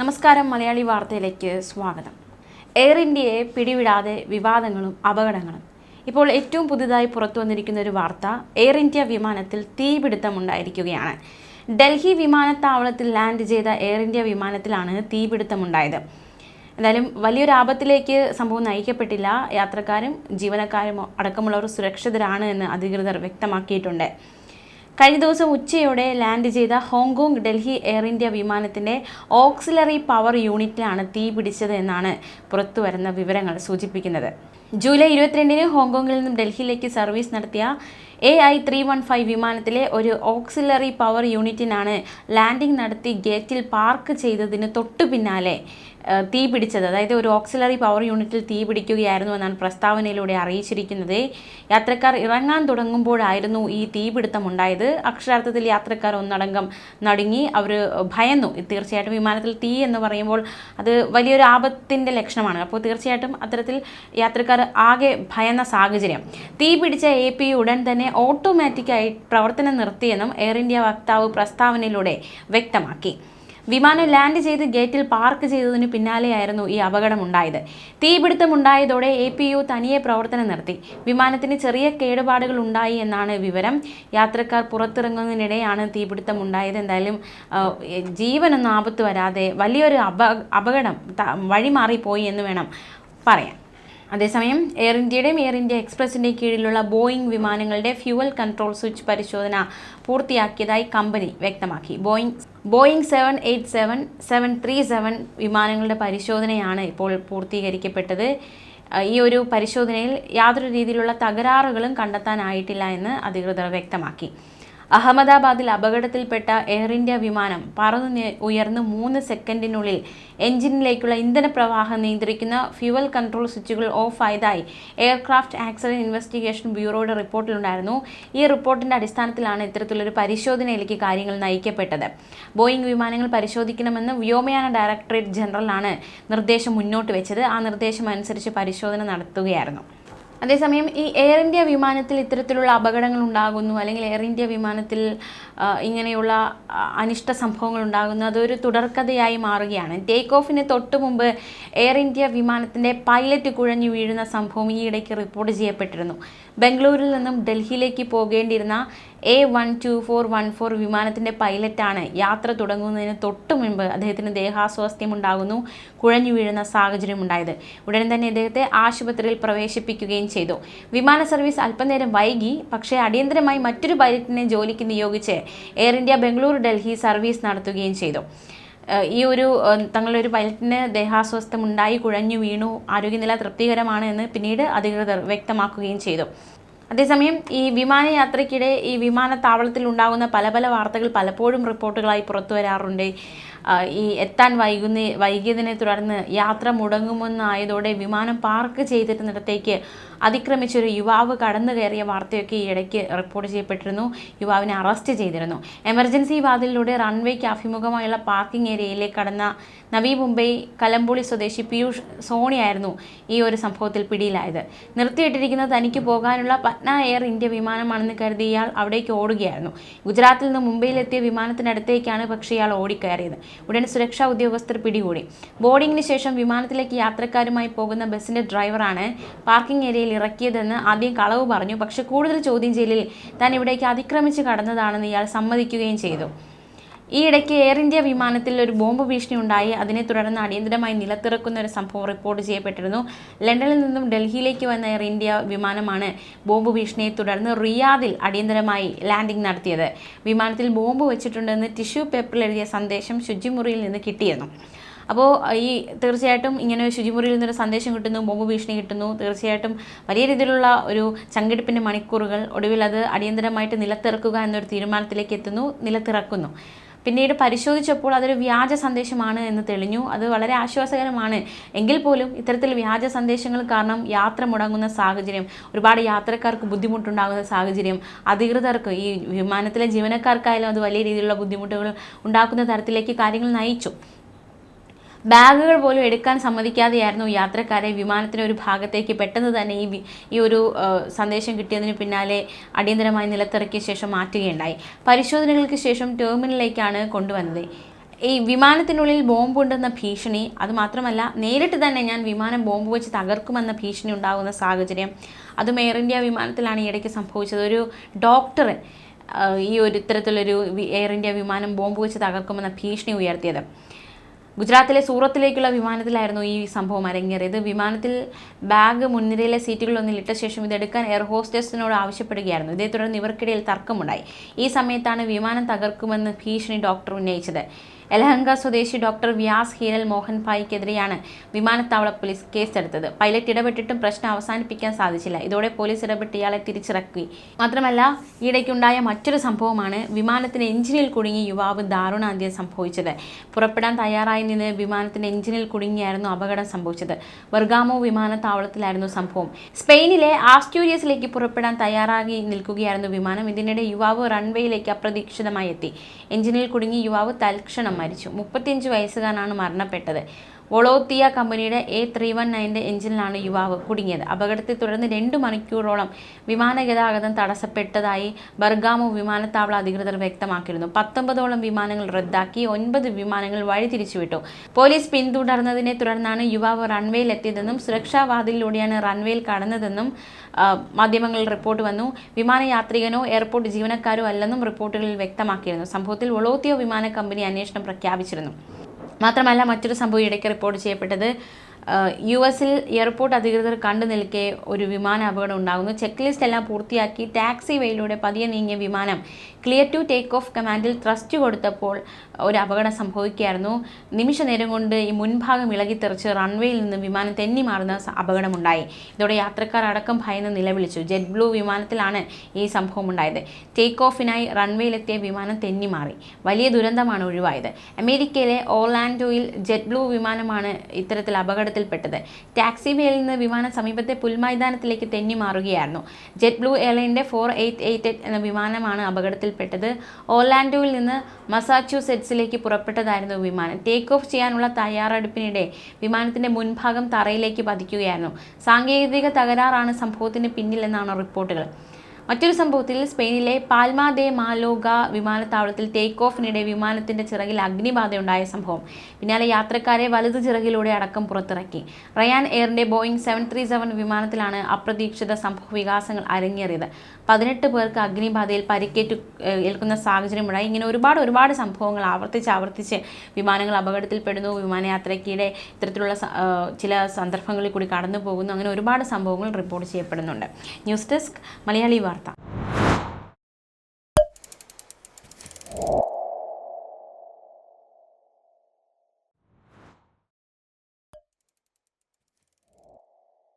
നമസ്കാരം മലയാളി വാർത്തയിലേക്ക് സ്വാഗതം. എയർ ഇന്ത്യയെ പിടിവിടാതെ വിവാദങ്ങളും അപകടങ്ങളും. ഇപ്പോൾ ഏറ്റവും പുതുതായി പുറത്തു വന്നിരിക്കുന്ന ഒരു വാർത്ത എയർ ഇന്ത്യ വിമാനത്തിൽ തീപിടുത്തമുണ്ടായിരിക്കുകയാണ്. ഡൽഹി വിമാനത്താവളത്തിൽ ലാൻഡ് ചെയ്ത എയർ ഇന്ത്യ വിമാനത്തിലാണ് തീപിടുത്തമുണ്ടായത്. എന്തായാലും വലിയൊരു ആപത്തിലേക്ക് സംഭവം നയിക്കപ്പെട്ടില്ല. യാത്രക്കാരും ജീവനക്കാരും അടക്കമുള്ളവർ സുരക്ഷിതരാണ് എന്ന് അധികൃതർ വ്യക്തമാക്കിയിട്ടുണ്ട്. കഴിഞ്ഞ ദിവസം ഉച്ചയോടെ ലാൻഡ് ചെയ്ത Hong Kong Delhi Air India വിമാനത്തിന്റെ ഓക്സിലറി പവർ യൂണിറ്റിലാണ് തീ പിടിച്ചത് എന്നാണ് പുറത്തുവരുന്ന വിവരങ്ങൾ സൂചിപ്പിക്കുന്നത്. ജൂലൈ ഇരുപത്തിരണ്ടിന് ഹോങ്കോങ്ങിൽ നിന്നും ഡൽഹിയിലേക്ക് സർവീസ് നടത്തിയ A I three one five വിമാനത്തിലെ ഒരു ഓക്സിലറി പവർ യൂണിറ്റിനാണ് ലാൻഡിംഗ് നടത്തി ഗേറ്റിൽ പാർക്ക് ചെയ്തതിന് തൊട്ടു പിന്നാലെ തീ പിടിച്ചത്. അതായത് ഒരു ഓക്സിലറി പവർ യൂണിറ്റിൽ തീ പിടിക്കുകയായിരുന്നു എന്നാണ് പ്രസ്താവനയിലൂടെ അറിയിച്ചിരിക്കുന്നത്. യാത്രക്കാർ ഇറങ്ങാൻ തുടങ്ങുമ്പോഴായിരുന്നു ഈ തീപിടുത്തം ഉണ്ടായത്. അക്ഷരാർത്ഥത്തിൽ യാത്രക്കാർ ഒന്നടങ്കം നടുങ്ങി. അവർ ഭയന്നു. തീർച്ചയായിട്ടും വിമാനത്തിൽ തീ എന്ന് പറയുമ്പോൾ അത് വലിയൊരു ആപത്തിന്റെ ലക്ഷണമാണ്. അപ്പോൾ തീർച്ചയായിട്ടും അത്തരത്തിൽ യാത്രക്കാർ ആകെ ഭയന്ന സാഹചര്യം. തീ പിടിച്ച എ പി ഉടൻ തന്നെ ഓട്ടോമാറ്റിക്കായി പ്രവർത്തനം നിർത്തിയെന്നും എയർ ഇന്ത്യ വക്താവ് പ്രസ്താവനയിലൂടെ വ്യക്തമാക്കി. വിമാനം ലാൻഡ് ചെയ്ത് ഗേറ്റിൽ പാർക്ക് ചെയ്തതിന് പിന്നാലെയായിരുന്നു ഈ അപകടമുണ്ടായത്. തീപിടുത്തമുണ്ടായതോടെ എ പി യു തനിയെ പ്രവർത്തനം നിർത്തി. വിമാനത്തിന് ചെറിയ കേടുപാടുകൾ ഉണ്ടായി എന്നാണ് വിവരം. യാത്രക്കാർ പുറത്തിറങ്ങുന്നതിനിടെയാണ് തീപിടുത്തമുണ്ടായത് എന്തായാലും ആ, ജീവനൊന്നും ആപത്ത് വരാതെ വലിയൊരു അപ അപകടം വഴിമാറിപ്പോയി എന്ന് വേണം പറയാൻ. അതേസമയം എയർ ഇന്ത്യയുടെയും എയർ ഇന്ത്യ എക്സ്പ്രസിന്റെയും കീഴിലുള്ള ബോയിംഗ് വിമാനങ്ങളുടെ ഫ്യൂവൽ കൺട്രോൾ സ്വിച്ച് പരിശോധന പൂർത്തിയാക്കിയതായി കമ്പനി വ്യക്തമാക്കി. Boeing Boeing seven eight seven seven three seven വിമാനങ്ങളുടെ പരിശോധനയാണ് ഇപ്പോൾ പൂർത്തീകരിക്കപ്പെട്ടത്. ഈ ഒരു പരിശോധനയിൽ യാതൊരു രീതിയിലുള്ള തകരാറുകളും കണ്ടെത്താനായിട്ടില്ല എന്ന് അധികൃതർ വ്യക്തമാക്കി. അഹമ്മദാബാദിൽ അപകടത്തിൽപ്പെട്ട എയർ ഇന്ത്യ വിമാനം പറന്നു ഉയർന്ന് മൂന്ന് സെക്കൻഡിനുള്ളിൽ എഞ്ചിനിലേക്കുള്ള ഇന്ധന പ്രവാഹം നിയന്ത്രിക്കുന്ന ഫ്യുവൽ കൺട്രോൾ സ്വിച്ചുകൾ ഓഫ് എയർക്രാഫ്റ്റ് ആക്സിഡന്റ് ഇൻവെസ്റ്റിഗേഷൻ ബ്യൂറോയുടെ റിപ്പോർട്ടിലുണ്ടായിരുന്നു. ഈ റിപ്പോർട്ടിന്റെ അടിസ്ഥാനത്തിലാണ് ഇത്തരത്തിലൊരു പരിശോധനയിലേക്ക് കാര്യങ്ങൾ നയിക്കപ്പെട്ടത്. ബോയിങ് വിമാനങ്ങൾ പരിശോധിക്കണമെന്ന് വ്യോമയാന ഡയറക്ടറേറ്റ് ജനറലാണ് നിർദ്ദേശം മുന്നോട്ട് വെച്ചത്. ആ നിർദ്ദേശം അനുസരിച്ച് പരിശോധന നടത്തുകയായിരുന്നു. അതേസമയം ഈ എയർ ഇന്ത്യ വിമാനത്തിൽ ഇത്തരത്തിലുള്ള അപകടങ്ങൾ ഉണ്ടാകുന്നു അല്ലെങ്കിൽ എയർ ഇന്ത്യ വിമാനത്തിൽ ഇങ്ങനെയുള്ള അനിഷ്ട സംഭവങ്ങൾ ഉണ്ടാകുന്നു അതൊരു തുടർക്കഥയായി മാറുകയാണ്. ടേക്ക് ഓഫിന് തൊട്ട് മുമ്പ് എയർ ഇന്ത്യ വിമാനത്തിന്റെ പൈലറ്റ് കുഴഞ്ഞു വീഴുന്ന സംഭവം ഈയിടയ്ക്ക് റിപ്പോർട്ട് ചെയ്യപ്പെട്ടിരുന്നു. ബംഗളൂരിൽ നിന്നും ഡൽഹിയിലേക്ക് പോകേണ്ടിയിരുന്ന A one two four one four വിമാനത്തിന്റെ പൈലറ്റാണ് യാത്ര തുടങ്ങുന്നതിന് തൊട്ട് മുൻപ് അദ്ദേഹത്തിന് ദേഹാസ്വാസ്ഥ്യം ഉണ്ടാകുന്നു കുഴഞ്ഞു വീഴുന്ന സാഹചര്യം ഉണ്ടായത്. ഉടൻ തന്നെ ഇദ്ദേഹത്തെ ആശുപത്രിയിൽ പ്രവേശിപ്പിക്കുകയും ചെയ്തു. വിമാന സർവീസ് അല്പനേരം വൈകി പക്ഷേ അടിയന്തരമായി മറ്റൊരു പൈലറ്റിനെ ജോലിക്ക് നിയോഗിച്ച് Air India Bengaluru Delhi service നടത്തുകയും ചെയ്തു. ഈ ഒരു തങ്ങളുടെ ഒരു പൈലറ്റിന് ദേഹാസ്വസ്ഥം ഉണ്ടായി കുഴഞ്ഞു വീണു ആരോഗ്യനില തൃപ്തികരമാണ് എന്ന് പിന്നീട് അധികൃതർ വ്യക്തമാക്കുകയും ചെയ്തു. അതേസമയം ഈ വിമാനയാത്രയ്ക്കിടെ ഈ വിമാനത്താവളത്തിൽ ഉണ്ടാകുന്ന പല പല വാർത്തകൾ പലപ്പോഴും റിപ്പോർട്ടുകളായി പുറത്തു വരാറുണ്ട്. ഈ എത്താൻ വൈകുന്ന വൈകിയതിനെ തുടർന്ന് യാത്ര മുടങ്ങുമെന്നായതോടെ വിമാനം പാർക്ക് ചെയ്തിരുന്നിടത്തേക്ക് അതിക്രമിച്ചൊരു യുവാവ് കടന്നു കയറിയ വാർത്തയൊക്കെ ഈ ഇടയ്ക്ക് റിപ്പോർട്ട് ചെയ്യപ്പെട്ടിരുന്നു. യുവാവിനെ അറസ്റ്റ് ചെയ്തിരുന്നു. എമർജൻസി വാതിലിലൂടെ റൺവേക്ക് അഭിമുഖമായുള്ള പാർക്കിംഗ് ഏരിയയിലേക്ക് കടന്ന നവി മുംബൈ കലമ്പുളി സ്വദേശി പീയൂഷ് സോണിയായിരുന്നു ഈ ഒരു സംഭവത്തിൽ പിടിയിലായത്. നിർത്തിയിട്ടിരിക്കുന്ന തനിക്ക് പോകാനുള്ള പട്ന എയർ ഇന്ത്യ വിമാനമാണെന്ന് കരുതി ഇയാൾ അവിടേക്ക് ഓടുകയായിരുന്നു. ഗുജറാത്തിൽ നിന്ന് മുംബൈയിലെത്തിയ വിമാനത്തിനടുത്തേക്കാണ് പക്ഷേ ഇയാൾ ഓടിക്കയറിയത്. ഉടൻ സുരക്ഷാ ഉദ്യോഗസ്ഥർ പിടികൂടി. ബോർഡിംഗിന് ശേഷം വിമാനത്തിലേക്ക് യാത്രക്കാരുമായി പോകുന്ന ബസ്സിന്റെ ഡ്രൈവറാണ് പാർക്കിംഗ് ഏരിയയിൽ ഇറക്കിയതെന്ന് ആദ്യം കളവ് പറഞ്ഞു. പക്ഷെ കൂടുതൽ ചോദ്യം ചെയ്യലിൽ താൻ ഇവിടേക്ക് അതിക്രമിച്ച് കടന്നതാണെന്ന് ഇയാൾ സമ്മതിക്കുകയും ചെയ്തു. ഈ ഇടയ്ക്ക് എയർ ഇന്ത്യ വിമാനത്തിൽ ഒരു ബോംബ് ഭീഷണി ഉണ്ടായി. അതിനെ തുടർന്ന് അടിയന്തരമായി നിലത്തിറക്കുന്ന ഒരു സംഭവം റിപ്പോർട്ട് ചെയ്യപ്പെട്ടിരുന്നു. ലണ്ടനിൽ നിന്നും ഡൽഹിയിലേക്ക് വന്ന എയർ ഇന്ത്യ വിമാനമാണ് ബോംബ് ഭീഷണിയെ തുടർന്ന് റിയാദിൽ അടിയന്തരമായി ലാൻഡിംഗ് നടത്തിയത്. വിമാനത്തിൽ ബോംബ് വെച്ചിട്ടുണ്ടെന്ന് ടിഷ്യൂ പേപ്പറിൽ എഴുതിയ സന്ദേശം ശുചിമുറിയിൽ നിന്ന് കിട്ടിയിരുന്നു അപ്പോൾ ഈ തീർച്ചയായിട്ടും ഇങ്ങനെ ശുചിമുറിയിൽ നിന്നൊരു സന്ദേശം കിട്ടുന്നു ബോംബ് ഭീഷണി കിട്ടുന്നു തീർച്ചയായിട്ടും വലിയ രീതിയിലുള്ള ഒരു ചങ്കെടുപ്പിന്റെ മണിക്കൂറുകൾ ഒടുവിൽ അത് അടിയന്തരമായിട്ട് നിലത്തിറക്കുക എന്നൊരു തീരുമാനത്തിലേക്ക് എത്തുന്നു നിലത്തിറക്കുന്നു. പിന്നീട് പരിശോധിച്ചപ്പോൾ അതൊരു വ്യാജ സന്ദേശമാണ് എന്ന് തെളിഞ്ഞു. അത് വളരെ ആശ്വാസകരമാണ്. എങ്കിൽ പോലും ഇത്തരത്തിൽ വ്യാജ സന്ദേശങ്ങൾ കാരണം യാത്ര മുടങ്ങുന്ന സാഹചര്യം ഒരുപാട് യാത്രക്കാർക്ക് ബുദ്ധിമുട്ടുണ്ടാകുന്ന സാഹചര്യം അധികൃതർക്ക് ഈ വിമാനത്തിലെ ജീവനക്കാർക്കായാലും അത് വലിയ രീതിയിലുള്ള ബുദ്ധിമുട്ടുകൾ ഉണ്ടാക്കുന്ന തരത്തിലേക്ക് കാര്യങ്ങൾ നയിച്ചു. ബാഗുകൾ പോലും എടുക്കാൻ സമ്മതിക്കാതെയായിരുന്നു യാത്രക്കാരെ വിമാനത്തിന് ഒരു ഭാഗത്തേക്ക് പെട്ടെന്ന് തന്നെ ഈ ഈ ഒരു സന്ദേശം കിട്ടിയതിന് പിന്നാലെ അടിയന്തരമായി നിലത്തിറക്കിയ ശേഷം മാറ്റുകയുണ്ടായി. പരിശോധനകൾക്ക് ശേഷം ടെർമിനലിലേക്കാണ് കൊണ്ടുവന്നത്. ഈ വിമാനത്തിനുള്ളിൽ ബോംബുണ്ടെന്ന ഭീഷണി അതുമാത്രമല്ല നേരിട്ട് തന്നെ ഞാൻ വിമാനം ബോംബ് വെച്ച് തകർക്കുമെന്ന ഭീഷണി ഉണ്ടാകുന്ന സാഹചര്യം അതും എയർ ഇന്ത്യ വിമാനത്തിലാണ് ഇടയ്ക്ക് സംഭവിച്ചത്. ഒരു ഡോക്ടർ ഈ ഒരു ഇത്തരത്തിലൊരു എയർ ഇന്ത്യ വിമാനം ബോംബ് വെച്ച് തകർക്കുമെന്ന ഭീഷണി ഉയർത്തിയത്. ഗുജറാത്തിലെ സൂറത്തിലേക്കുള്ള വിമാനത്തിലായിരുന്നു ഈ സംഭവം അരങ്ങേറിയത്. വിമാനത്തിൽ ബാഗ് മുൻനിരയിലെ സീറ്റുകളിലൊന്നിൽ ഇട്ട ശേഷം ഇതെടുക്കാൻ എയർ ഹോസ്റ്റസിനോട് ആവശ്യപ്പെടുകയായിരുന്നു. ഇതേ തുടർന്ന് ഇവർക്കിടയിൽ തർക്കമുണ്ടായി. ഈ സമയത്താണ് വിമാനം തകർക്കുമെന്ന് ഭീഷണി ഡോക്ടർ ഉന്നയിച്ചത്. എലഹങ്ക സ്വദേശി ഡോക്ടർ വ്യാസ് ഹീരൽ മോഹൻ ഭായിക്കെതിരെയാണ് വിമാനത്താവള പോലീസ് കേസെടുത്തത്. പൈലറ്റ് ഇടപെട്ടിട്ടും പ്രശ്നം അവസാനിപ്പിക്കാൻ സാധിച്ചില്ല. ഇതോടെ പോലീസ് ഇടപെട്ട് ഇയാളെ തിരിച്ചിറക്കി. മാത്രമല്ല ഈയിടയ്ക്കുണ്ടായ മറ്റൊരു സംഭവമാണ് വിമാനത്തിന് എഞ്ചിനിൽ കുടുങ്ങി യുവാവ് ദാരുണാന്ത്യം സംഭവിച്ചത്. പുറപ്പെടാൻ തയ്യാറായി നിന്ന് വിമാനത്തിന്റെ എഞ്ചിനിൽ കുടുങ്ങിയായിരുന്നു അപകടം സംഭവിച്ചത്. വർഗാമോ വിമാനത്താവളത്തിലായിരുന്നു സംഭവം. സ്പെയിനിലെ ആസ്റ്റ്യൂരിയസിലേക്ക് പുറപ്പെടാൻ തയ്യാറാകി നിൽക്കുകയായിരുന്നു വിമാനം. ഇതിനിടെ യുവാവ് റൺവേയിലേക്ക് അപ്രതീക്ഷിതമായി എത്തി. എഞ്ചിനിൽ കുടുങ്ങി യുവാവ് തൽക്ഷണം മരിച്ചു. മുപ്പത്തിയഞ്ച് വയസ്സുകാരനാണ് മരണപ്പെട്ടത്. വൊളോത്തിയ കമ്പനിയുടെ എ ത്രീ വൺ നയന്റെ എഞ്ചിനിലാണ് യുവാവ് കുടുങ്ങിയത്. അപകടത്തെ തുടർന്ന് രണ്ട് മണിക്കൂറോളം വിമാന ഗതാഗതം തടസ്സപ്പെട്ടതായി ബർഗാമോ വിമാനത്താവള അധികൃതർ വ്യക്തമാക്കിയിരുന്നു. പത്തൊമ്പതോളം വിമാനങ്ങൾ റദ്ദാക്കി ഒൻപത് വിമാനങ്ങൾ വഴിതിരിച്ചുവിട്ടു. പോലീസ് പിന്തുടർന്നതിനെ തുടർന്നാണ് യുവാവ് റൺവേയിൽ എത്തിയതെന്നും സുരക്ഷാവാതിലൂടെയാണ് റൺവേയിൽ കടന്നതെന്നും മാധ്യമങ്ങൾ റിപ്പോർട്ട് വന്നു. വിമാനയാത്രികനോ എയർപോർട്ട് ജീവനക്കാരോ അല്ലെന്നും റിപ്പോർട്ടുകളിൽ വ്യക്തമാക്കിയിരുന്നു. സംഭവത്തിൽ വൊളോത്തിയോ വിമാന കമ്പനി അന്വേഷണം പ്രഖ്യാപിച്ചിരുന്നു. മാത്രമല്ല മറ്റൊരു സംഭവം ഇടയ്ക്ക് റിപ്പോർട്ട് ചെയ്യപ്പെട്ടത് യു എസിൽ എയർപോർട്ട് അധികൃതർ കണ്ടു നിൽക്കെ ഒരു വിമാന അപകടം ഉണ്ടാകുന്നു. ചെക്ക് ലിസ്റ്റ് എല്ലാം പൂർത്തിയാക്കി ടാക്സി വേയിലൂടെ പതിയെ നീങ്ങിയ വിമാനം ക്ലിയർ ടു ടേക്ക് ഓഫ് കമാൻഡിൽ ത്രസ്റ്റ് കൊടുത്തപ്പോൾ ഒരു അപകടം സംഭവിക്കുകയായിരുന്നു. നിമിഷ നേരം കൊണ്ട് ഈ മുൻഭാഗം ഇളകിത്തെറിച്ച് റൺവേയിൽ നിന്ന് വിമാനം തെന്നി മാറുന്ന അപകടമുണ്ടായി. ഇതോടെ യാത്രക്കാർ അടക്കം ഭയന്ന് നിലവിളിച്ചു. ജെറ്റ് ബ്ലൂ വിമാനത്തിലാണ് ഈ സംഭവം ഉണ്ടായത് ടേക്ക് ഓഫിനായി റൺവേയിലെത്തിയ വിമാനം തെന്നി മാറി. വലിയ ദുരന്തമാണ് ഒഴിവായത്. അമേരിക്കയിലെ ഓർലാൻഡോയിൽ ജെറ്റ് ബ്ലൂ വിമാനമാണ് ഇത്തരത്തിൽ അപകടത്തിൽപ്പെട്ടത് ടാക്സിവേയിൽ നിന്ന് വിമാനം സമീപത്തെ പുൽമൈതാനത്തിലേക്ക് തെന്നി മാറുകയായിരുന്നു. ജെറ്റ് ബ്ലൂ എയർലൈന്റെ ഫോർ എയ്റ്റ് എയ്റ്റ് എന്ന വിമാനമാണ് അപകടത്തിൽപ്പെട്ടത്. ഓർലാൻഡോയിൽ നിന്ന് മസാച്യൂസെറ്റ്സിലേക്ക് പുറപ്പെട്ടതായിരുന്നു വിമാനം. ടേക്ക് ഓഫ് ചെയ്യാനുള്ള തയ്യാറെടുപ്പിനിടെ വിമാനത്തിന്റെ മുൻഭാഗം തറയിലേക്ക് പതിക്കുകയായിരുന്നു. സാങ്കേതിക തകരാറാണ് സംഭവത്തിന് പിന്നിലെന്നാണ് റിപ്പോർട്ടുകൾ. മറ്റൊരു സംഭവത്തിൽ സ്പെയിനിലെ പാൽമാ ദേ മാലോഗ വിമാനത്താവളത്തിൽ ടേക്ക് ഓഫിനിടെ വിമാനത്തിന്റെ ചിറകിൽ അഗ്നിബാധയുണ്ടായ സംഭവം. പിന്നാലെ യാത്രക്കാരെ വലതു ചിറകിലൂടെ അടക്കം പുറത്തിറക്കി. റയാൻ എയറിന്റെ ബോയിങ് സെവൻ ത്രീ സെവൻ വിമാനത്തിലാണ് അപ്രതീക്ഷിത സംഭവ വികാസങ്ങൾ അരങ്ങേറിയത്. പതിനെട്ട് പേർക്ക് അഗ്നിബാധയിൽ പരിക്കേറ്റു ഏൽക്കുന്ന സാഹചര്യമുണ്ടായി. ഇങ്ങനെ ഒരുപാട് ഒരുപാട് സംഭവങ്ങൾ ആവർത്തിച്ച് ആവർത്തിച്ച് വിമാനങ്ങൾ അപകടത്തിൽപ്പെടുന്നു. വിമാനയാത്രയ്ക്കിടെ ഇത്തരത്തിലുള്ള ചില സന്ദർഭങ്ങളിൽ കൂടി കടന്നു പോകുന്നു അങ്ങനെ ഒരുപാട് സംഭവങ്ങൾ റിപ്പോർട്ട് ചെയ്യപ്പെടുന്നുണ്ട്. ന്യൂസ് ഡെസ്ക് മലയാളി വാർത്ത.